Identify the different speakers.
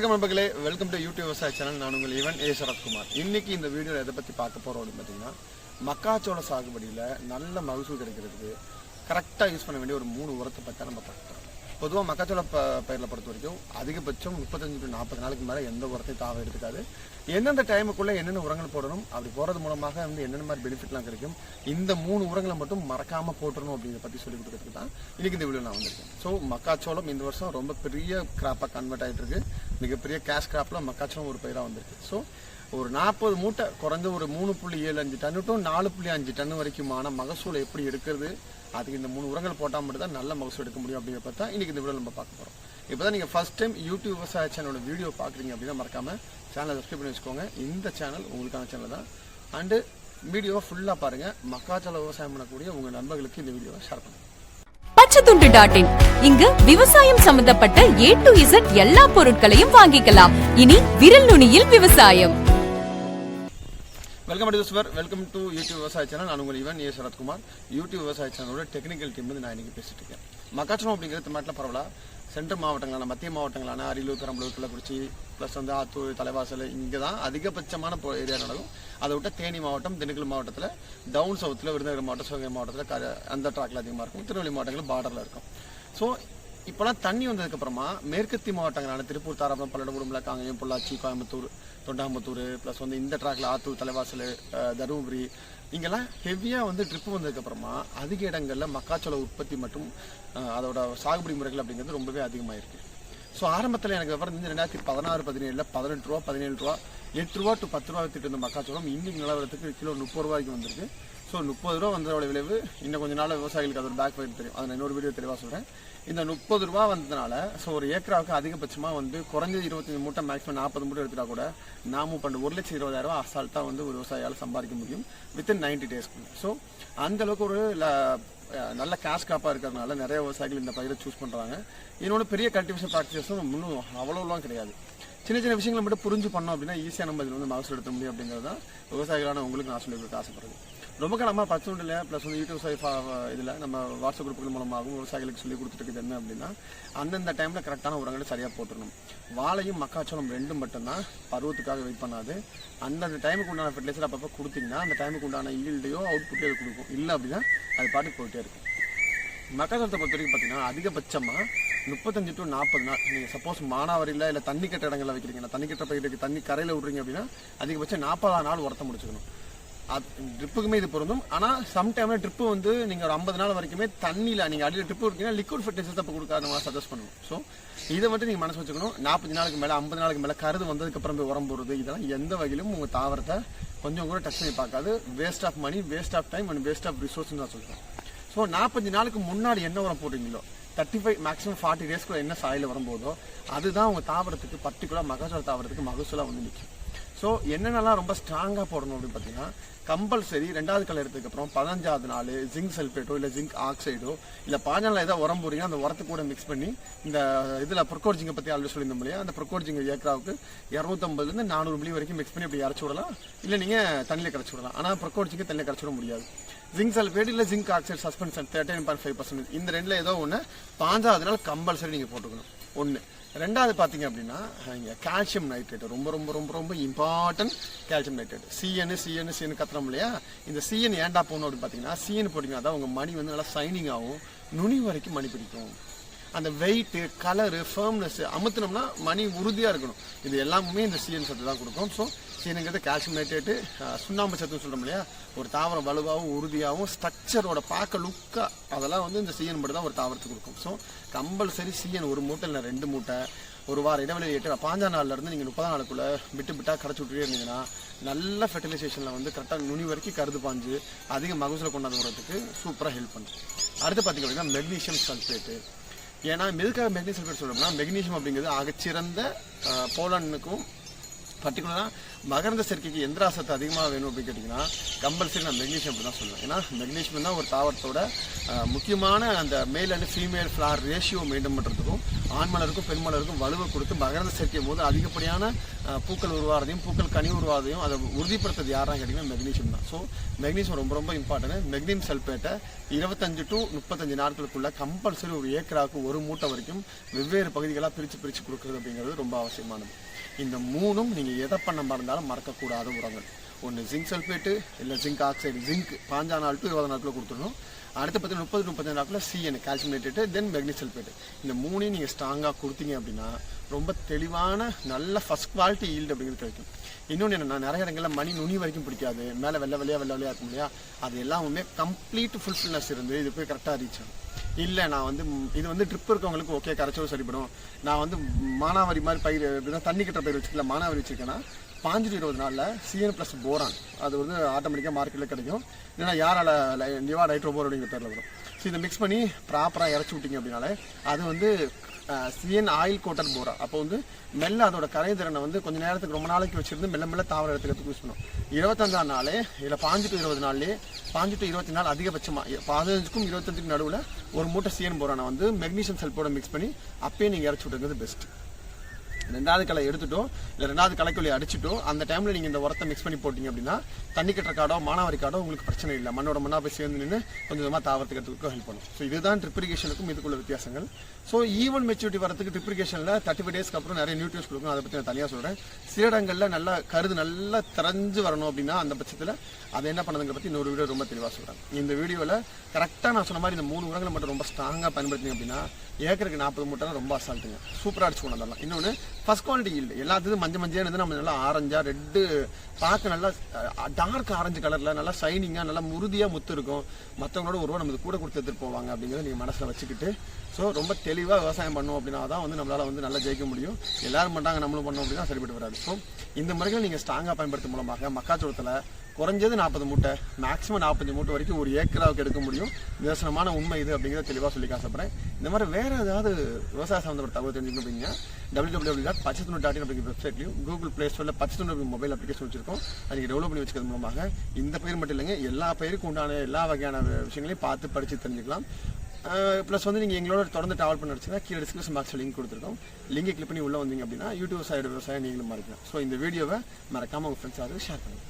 Speaker 1: வணக்கம் நண்பர்களே. Welcome to YouTube விவசாய சேனல் நான் உங்கள் ஈவன் ஏ சரத்குமார். இன்னைக்கு இந்த வீடியோவில் எதை பற்றி பார்க்க போகிறோம் அப்படின்னு பார்த்தீங்கன்னா மக்காச்சோள சாகுபடியில் நல்ல மகசூல் கிடைக்கிறதுக்கு கரெக்டாக யூஸ் பண்ண வேண்டிய ஒரு மூணு உரத்தை பற்றி நம்ம பார்க்குறோம் பொதுவாக மக்காச்சோள ப பயிரில் பொறுத்த வரைக்கும் அதிகபட்சம் முப்பத்தஞ்சு டு நாற்பது நாளுக்கு மேலே எந்த உரத்தையும் தாவ எடுத்துக்காது. எந்தெந்த டைமுக்குள்ளே என்னென்ன உரங்கள் போடணும் அப்படி போகிறது மூலமாக வந்து என்னென்ன மாதிரி பெனிஃபிட்லாம் கிடைக்கும் இந்த மூணு உரங்களை மட்டும் மறக்காமல் போட்டுடணும் அப்படிங்கிறத பற்றி சொல்லி கொடுக்கறதுக்கு தான் இன்னைக்கு இந்த வீடியோ நான் வந்திருக்கேன். ஸோ மக்காச்சோளம் இந்த வருஷம் ரொம்ப பெரிய கிராப்பாக கன்வெர்ட் ஆகிட்டு இருக்கு. மிகப்பெரிய கேஷ் கிராப்பில் மக்காச்சோளம் ஒரு பயிராக வந்திருக்கு. ஸோ ஒரு நாற்பது மூட்டை குறைஞ்ச ஒரு மூணு புள்ளி ஏழு அஞ்சு டன்னு டு நாலு புள்ளி அஞ்சு டன்னு வரைக்குமான மகசூல் எப்படி எடுக்கிறது? அதுக்கு இந்த மூணு உரங்கள் போட்டால் மட்டும் தான் நல்ல மகசூல் எடுக்க முடியும் அப்படிங்கிறத தான் இன்றைக்கி இந்த வீடியோ நம்ம பார்க்க போகிறோம் இப்போ தான் நீங்கள் ஃபஸ்ட் டைம் யூடியூப் விவசாய சேனலோட வீடியோ பார்க்குறீங்க அப்படின்னா மறக்காம சேனலை சப்ஸ்கிரைப் பண்ணி வச்சுக்கோங்க. இந்த சேனல் உங்களுக்கான சேனல் தான். அண்டு வீடியோவை ஃபுல்லாக பாருங்கள் மக்காச்சோள விவசாயம் பண்ணக்கூடிய உங்கள் நண்பர்களுக்கு இந்த வீடியோவை ஷேர் பண்ணுங்கள்
Speaker 2: பச்சைத்துண்டு டாட் இன் இங்கு விவசாயம் சம்பந்தப்பட்ட ஏ டு இசட் எல்லா பொருட்களையும் வாங்கிக்கலாம். இனி விரல் நுனியில் விவசாயம்.
Speaker 1: Welcome to welcome to YouTube விவசாய சேனல் நான் உங்கள் இவன் ஏ சரத்குமார் யூடியூப் விவசாய சேனலோட டெக்னிக்கல் டீம் வந்து நான் இன்னைக்கு பேசிட்டு இருக்கேன். மக்காச்சலம் அப்படிங்கிறது தமிழ்நாட்டில் பரவாயில்ல சென்ட்ரல் மாவட்டங்களான மத்திய மாவட்டங்களான அரியலூர் பெரம்பலூர் கள்ளக்குறிச்சி ப்ளஸ் வந்து ஆத்தூர் தலைவாசல் இங்கே தான் அதிகபட்சமான ஏரியா நடக்கும். அதை விட்ட தேனி மாவட்டம் திண்டுக்கல் மாவட்டத்தில் டவுன் சவுத்தில் விருதுநகர் மாவட்டம் சிவகங்கை மாவட்டத்தில் அந்த ட்ராக்ல அதிகமாக இருக்கும். திருநெல்வேலி மாவட்டங்களில் பார்டரில் இருக்கும். ஸோ இப்போலாம் தண்ணி வந்ததுக்கு அப்புறமா மேற்கத்தி மாவட்டங்களான திருப்பூர் தாராபுரம் பல்லடபுரம் உடுமலை காங்கேயம் பொள்ளாச்சி கோயம்புத்தூர் தொண்டாமுத்தூர் ப்ளஸ் வந்து இந்த ட்ராக்ல ஆத்தூர் தலைவாசல் தருமபுரி இங்கெல்லாம் ஹெவியாக வந்து ட்ரிப்பு வந்ததுக்கப்புறமா அதிக இடங்களில் மக்காச்சோள உற்பத்தி மற்றும் அதோட சாகுபடி முறைகள் அப்படிங்கிறது ரொம்பவே அதிகமாயிருக்கு. ஸோ ஆரம்பத்தில் எனக்கு விவரம் தெரிஞ்சு ரெண்டாயிரத்தி பதினாறு பதினேழுல பதினெட்டு ரூபா பதினேழு ரூபா எட்டு ரூபா டு பத்து ரூபா வித்துட்டு இருந்த மக்காச்சோளம் இன்னைக்கு நிலவரத்துக்கு கிலோ முப்பது ரூபாய்க்கு வந்திருக்கு. ஸோ முப்பது ரூபா வந்ததோட விளைவு இன்னும் கொஞ்ச நாள் விவசாயிகளுக்கு அதோட பேக் ஃபைல் தெரியும். அதை நான் இன்னொரு வீடியோ தெளிவாக சொல்கிறேன் இந்த முப்பது ரூபா வந்ததுனால ஸோ ஒரு ஏக்கராவுக்கு அதிகபட்சமாக வந்து குறைஞ்சது இருபத்தஞ்சு மூட்டை மேக்ஸிமம் நாற்பது மூட்டை எடுத்துட்டா கூட நாமும் பண்ண ஒரு லட்சம் இருபதாயிரம் ரூபா அசால்ட்டாக வந்து ஒரு விவசாயியால் சம்பாதிக்க முடியும் வித்தின் நைன்டி டேஸ்க்கு ஸோ அந்தளவுக்கு ஒரு நல்ல கேஷ் காப்பாக இருக்கிறதுனால நிறைய விவசாயிகள் இந்த பயிரை சூஸ் பண்ணுறாங்க இன்னொன்று பெரிய கல்டிவேஷன் ப்ராக்டிசஸும் இன்னும் அவ்வளோலாம் கிடையாது. சின்ன சின்ன விஷயங்களை மட்டும் புரிஞ்சு பண்ணோம் அப்படின்னா ஈஸியாக நம்ம இதில் வந்து மகசூல் எடுத்த முடியும் அப்படிங்கிறது தான் விவசாயிகளான உங்களுக்கு நான் சொல்லி கொடுக்க ஆசைப்படுறது. ரொம்ப காலமாக பத்துண்டில் ப்ளஸ் வந்து யூடியூப் சைஃப் இதில் நம்ம வாட்ஸ்அப் குரூப்புகள் மூலமாகவும் விவசாயிகளுக்கு சொல்லி கொடுத்துட்டு என்ன அப்படின்னா அந்தந்த டைமில் கரெக்டான உரங்களை சரியாக போட்டுடணும் வாழையும் மக்காச்சோளம் ரெண்டும் மட்டும்தான் பருவத்துக்காக வெயிட் பண்ணாது. அந்தந்த டைமுக்கு உண்டான ஃபெர்டிலைசர் அப்பப்போ கொடுத்தீங்கன்னா அந்த டைமுக்கு உண்டான ஈல்டையோ அவுட்புட்டையோ அது கொடுக்கும். இல்லை அப்படின்னா அது பாட்டுக்கு போயிட்டே இருக்கும். மக்காச்சோளத்தை பொறுத்த வரைக்கும் பார்த்தீங்கன்னா அதிகபட்சமாக முப்பத்தஞ்சு டு நாற்பது நாள் நீங்கள் சப்போஸ் மானாவரியில் இல்லை தண்ணி கட்ட இடங்களில் வைக்கிறீங்க தண்ணி கட்ட பயிருக்கு தண்ணி கரையில் விட்றீங்க அப்படின்னா அதிகபட்சம் நாற்பதாம் நாள் உரத்தை முடிச்சுக்கணும். ட்ரிப்புக்குமே இது பொருந்தும். ஆனால் சம்டைம்ல ட்ரிப்பு வந்து நீங்கள் ஒரு ஐம்பது நாள் வரைக்குமே தண்ணியில் நீங்கள் அடியில் ட்ரிப்பு இருக்கீங்கன்னா லிக்விட் ஃபெர்டிலைசர் அப்போ கொடுக்காத மாதிரி சஜஸ்ட் பண்ணணும் ஸோ இதை மட்டும் நீங்கள் மனசு வச்சுக்கணும். நாற்பது நாளுக்கு மேலே ஐம்பது நாளுக்கு மேலே கருது வந்ததுக்கப்புறம் போய் உரம் போடுறது இதெல்லாம் எந்த வகையிலும் உங்கள் தாவரத்தை கொஞ்சம் கூட டச் பண்ணி பார்க்காது. Waste of money waste of time and waste of ரிசோர்ஸ்னு தான் சொல்கிறேன் ஸோ நாற்பத்தஞ்சு நாளுக்கு முன்னாடி என்ன உரம் போடுறீங்களோ தேர்ட்டி ஃபைவ் மேக்ஸிமம் ஃபார்ட்டி டேஸ்க்குள்ள என்ன சாயில் வரும்போதோ அதுதான் உங்கள் தாவரத்துக்கு பர்டிகுலர் மகசூல் தாவரத்துக்கு மகசூலாக வந்து நிற்கும் ஸோ என்னென்னலாம் ரொம்ப ஸ்ட்ராங்காக போடணும் அப்படின்னு பார்த்தீங்கன்னா கம்பல்சரி ரெண்டாவது கலை அப்புறம் பதினஞ்சாவது நாள் ஜிங்க் சல்ஃபேட்டோ இல்லை ஜிங்க் ஆக்சைடோ இல்லை பாஞ்சால ஏதாவது உரம் போறீங்க அந்த உரத்தை கூட மிக்ஸ் பண்ணி இந்த இதில் ப்ரொக்கோர்ஜிங்கை பற்றி ஆல்ரெடி சொல்லியிருந்தோம் இல்லையா? அந்த ப்ரொக்கோர்ஜிங்க ஏக்கராவுக்கு இரநூத்தம்பதுலேருந்து நானூறு மில்லி வரைக்கும் மிக்ஸ் பண்ணி அப்படி இறச்சி விடலாம். இல்லை நீங்கள் தண்ணியில் கரைச்சி விடலாம். ஆனால் ப்ரொக்கோர்ஜிங்கை தண்ணியில் கரைச்சி விட முடியாது. ஜிங்க் சல்ஃபேட் இல்லை zinc oxide suspension thirteen point five percent இந்த ரெண்டில் ஏதோ ஒன்று பாஞ்சாவது நாள் கம்பல்சரி நீங்கள் போட்டுக்கணும். ஒன்று ரெண்டாவது பார்த்தீங்க அப்படின்னா இங்கே கால்சியம் நைட்ரேட் ரொம்ப ரொம்ப ரொம்ப ரொம்ப important calcium nitrate CN CN CN கத்துறோம் இல்லையா? இந்த சிஎன் ஏன்டா போகணும் அப்படின்னு பார்த்தீங்கன்னா சிஎன் போட்டிங்கன்னா தான் உங்கள் மணி வந்து நல்லா சைனிங் ஆகும். நுனி வரைக்கும் மணி பிடிக்கும். அந்த வெயிட்டு கலரு ஃபர்ம்னஸ் அமுத்தினோம்னா மணி உறுதியாக இருக்கணும். இது எல்லாமே இந்த சிஎன் சத்து தான் கொடுக்கும். ஸோ சிஎனுங்கிறது கால்சியம் நைட்ரேட்டு சுண்ணாம்பு சத்துன்னு சொல்கிறோம் இல்லையா? ஒரு தாவரம் வலுவாகவும் உறுதியாகவும் ஸ்ட்ரக்சரோட பார்க்க லுக்காக அதெல்லாம் வந்து இந்த சிஎன் மட்டும் தான் ஒரு தாவரத்துக்கு கொடுக்கும். ஸோ கம்பல்சரி சிஎன் ஒரு மூட்டை இல்லை ரெண்டு மூட்டை ஒரு வாரம் இடைவெளி எட்டு பாஞ்சா நாள்லேருந்து நீங்கள் முப்பதாம் நாளுக்குள்ளே விட்டு விட்டாக கரைச்சி விட்டுட்டே இருந்தீங்கன்னா நல்ல ஃபெர்டிலைசேஷனில் வந்து கரெக்டாக நுனி வரைக்கும் கருது பாஞ்சு அதிக மகசூலை கொண்டாந்து வரதுக்கு சூப்பராக ஹெல்ப் பண்ணும். அடுத்து பார்த்தீங்க அப்படின்னா மெக்னீஷியம் சல்ஃபேட்டு ஏன்னா மெதுக்காக மெக்னீஷியம் சல்ஃபேட் சொல்றோம்னா மெக்னீஷியம் அப்படிங்கிறது ஆகச்சிறந்த போலனுக்கும் பர்டிகுலராக மகரந்த சேர்க்கைக்கு எந்திராசத்து அதிகமாக வேணும் அப்படின்னு கேட்டிங்கன்னா கம்பல்சரி நான் மெக்னீஷியம் தான் சொல்லுவேன். ஏன்னா மெக்னீஷியம் தான் ஒரு தாவரத்தோட முக்கியமான அந்த male and female flower ratio maintain பண்ணுறதுக்கும் ஆண் மலருக்கும் பெண் மலருக்கும் வலுவை கொடுத்து மகரந்த சேர்க்கை போது அதிகப்படியான பூக்கள் உருவாகிறதையும் பூக்கள் கனி உருவாகிறதையும் அதை உறுதிப்படுத்துறது யாரான்னு கேட்டிங்கன்னா மெக்னீஷியம் தான். ஸோ மெக்னீஷியம் ரொம்ப ரொம்ப இம்பார்ட்டன்ட் மெக்னீம் சல்பேட்டை இருபத்தஞ்சு டு முப்பத்தஞ்சு நாட்களுக்குள்ள கம்பல்சரி ஒரு ஏக்கராவுக்கு ஒரு மூட்டை வரைக்கும் வெவ்வேறு பகுதிகளாக பிரித்து பிரித்து கொடுக்குறது அப்படிங்கிறது ரொம்ப அவசியமானது. இந்த மூணும் நீங்கள் எதை பண்ண மறந்தாலும் மறக்கக்கூடாத உரங்கள். ஒன்று ஜிங்க் சல்ஃபேட்டு இல்லை ஜிங்க் ஆக்சைடு ஜிங்க் பாஞ்சா நாள் டு இருபது நாட்கள் கொடுத்துடணும். அடுத்து பார்த்தீங்கன்னா முப்பது முப்பத்தஞ்சு நாட்களில் சிஎன் கால்சியம் தென் மெக்னி சல்ஃபேட்டு இந்த மூணையும் நீங்கள் ஸ்ட்ராங்காக கொடுத்தீங்க அப்படின்னா ரொம்ப தெளிவான நல்ல ஃபஸ்ட் குவாலிட்டி ஈல்டு அப்படிங்கிறது கிடைக்கும். இன்னொன்று என்னன்னா நிறைய இடங்களில் மணி நுனி வரைக்கும் பிடிக்காது. மேலே வெள்ளை வெள்ளையா வெள்ளை வெள்ளையா இருக்கும் இல்லையா? அது எல்லாமே கம்ப்ளீட் ஃபுல்ஃபில்னஸ் இருந்து இது போய் கரெக்டாக ரீச் ஆகும். இல்லை நான் வந்து இது வந்து ட்ரிப் இருக்கவங்களுக்கு ஓகே கரைச்சவும் சரிப்படும் நான் வந்து மானாவரி மாதிரி பயிர் இப்படிதான் தண்ணி கட்டுற பயிர் வச்சுக்கல மானாவரி வச்சுருக்கேன்னா பாஞ்சு இருபது நாளில் சிஎன் ப்ளஸ் போரான் அது வந்து ஆட்டோமேட்டிக்காக மார்க்கெட்டில் கிடைக்கும். இல்லைன்னா யாரால நிவா நைட்ரோபோர் அப்படிங்கிற பேரில் வரும். ஸோ இதை மிக்ஸ் பண்ணி ப்ராப்பராக இறச்சி விட்டீங்க அப்படின்னாலே அது வந்து சிஎன் ஆயில் கோட்டர் போரா அப்போ வந்து மெல்ல அதோட கரைதிறனை வந்து கொஞ்சம் நேரத்துக்கு ரொம்ப நாளைக்கு வச்சுருந்து மெல்ல மெல்ல தாவர எடுத்துக்கிறதுக்கு யூஸ் பண்ணும் இருபத்தஞ்சாம் நாளே இதில் பாஞ்சு டு இருபது நாள்லேயே பாஞ்சு டு இருபத்தி நாள் அதிகபட்சமாக பதினஞ்சுக்கும் இருபத்தஞ்சுக்கும் நடுவில் ஒரு மூட்டை சிஎன் போரானை வந்து மெக்னீஷியம் சல்போட மிக்ஸ் பண்ணி அப்பயே நீங்கள் இறச்சி விட்டுங்கிறது பெஸ்ட் ரெண்டாவது களை எடுத்துட்டோம். இல்லை ரெண்டாவது களைக்குள்ளே அடிச்சுட்டோ அந்த டைமில் நீங்கள் இந்த உரத்தை மிக்ஸ் பண்ணி போட்டிங்க அப்படின்னா தண்ணி கட்டுற காடோ மானாவாரி காடோ உங்களுக்கு பிரச்சனை இல்லை. மண்ணோட மண்ணாக போய் சேர்ந்து நின்று கொஞ்சம் கொஞ்சமாக தாவரத்துக்கு ஹெல்ப் பண்ணும். ஸோ இதுதான் ட்ரிப்ரிகேஷனுக்கும் இதுக்குள்ள வித்தியாசங்கள். ஸோ ஈவன் மெச்சூரிட்டி வரதுக்கு டிப்ரிகேஷனில் தேர்ட்டி ஃபைவ் டேஸ்க்கு அப்புறம் நிறைய நியூட்ரியன்ஸ் கொடுக்கும் அதை பற்றி நான் தனியாக சொல்கிறேன் சில இடங்களில் நல்லா கருது நல்லா திறஞ்சு வரணும் அப்படின்னா அந்த பட்சத்தில் அதை என்ன பண்ணதுங்கிற பற்றி இன்னொரு வீடியோ ரொம்ப தெளிவாக சொல்கிறேன் இந்த வீடியோவில் கரெக்டாக நான் சொன்ன மாதிரி இந்த மூணு உரங்களை மட்டும் ரொம்ப ஸ்ட்ராங்காக பயன்படுத்திங்க அப்படின்னா ஏக்கருக்கு நாற்பது மூட்டை ரொம்ப அசால்ட்டுங்க சூப்பராக அடிச்சு கொண்டு வந்துடலாம். இன்னொன்று ஃபஸ்ட் குவாலிட்டி இல்லை எல்லாத்துக்கும் மஞ்சள் மஞ்சள் நம்ம நல்லா ஆரஞ்சாக ரெட்டு பார்க்க நல்லா டார்க் ஆரஞ்சு கலரில் நல்லா ஷைனிங்காக நல்லா முருதியாக முத்து இருக்கும். மற்றவங்களோட ஒரு நம்ம கூட கொடுத்து எடுத்துகிட்டு போவாங்க அப்படிங்கிறத நீங்கள் மனசில் வச்சுக்கிட்டு ஸோ ரொம்ப தெளிவாக விவசாயம் பண்ணோம் அப்படின்னா தான் வந்து நம்மளால் வந்து நல்லா ஜெயிக்க முடியும். எல்லாரும் பண்ணுறாங்க நம்மளும் பண்ணோம் அப்படின்னா சரிப்பட்டு வராது. ஸோ இந்த முறைகள் நீங்கள் ஸ்ட்ராங்காக பயன்படுத்தும் மூலமாக மக்காச்சோளத்தில் குறைஞ்சது நாற்பது மூட்டை மேக்ஸிமம் நாற்பது மூட்டை வரைக்கும் ஒரு ஏக்கராவுக்கு எடுக்க முடியும். நிதர்சனமான உண்மை இது அப்படிங்கிறத தெளிவாக சொல்லி காசப்படுறேன் இந்த மாதிரி வேறு ஏதாவது விவசாய சம்மந்தப்பட்ட தகவல் தெரிஞ்சுக்கணும் அப்படின்னா டபிள்யூ டபிள்யூ டாட் பச்சை டாட் அப்படிங்கிற வெப்சைட்லையும் கூகுள் ப்ளே ஸ்டோரில் பச்சை மொபைல் அப்ளிகேஷன் வச்சிருக்கோம் அதுக்கு டெவலப் பண்ணி வச்சுக்கிறது மூலமாக இந்த பயிர் மட்டும் இல்லைங்க எல்லா பயிருக்கும் உண்டான எல்லா வகையான விஷயங்களையும் பார்த்து படித்து தெரிஞ்சுக்கலாம். ப்ளஸ் வந்து நீங்கள் எங்களோட தொடர்ந்து ட்ராவல் பண்ண வச்சுன்னா கீழே டிஸ்கிரிப்ஷன் பாக்ஸில் லிங்க் கொடுத்துருக்கோம். லிங்கை கிளிக் பண்ணி உள்ளே வந்தீங்க அப்படின்னா யூடியூப் சைடு விவசாயம் நீங்களும் மறக்கலாம். ஸோ இந்த வீடியோவை மறக்காமல் உங்கள் ஃப்ரெண்ட்ஸ் ஷேர் பண்ணுங்கள்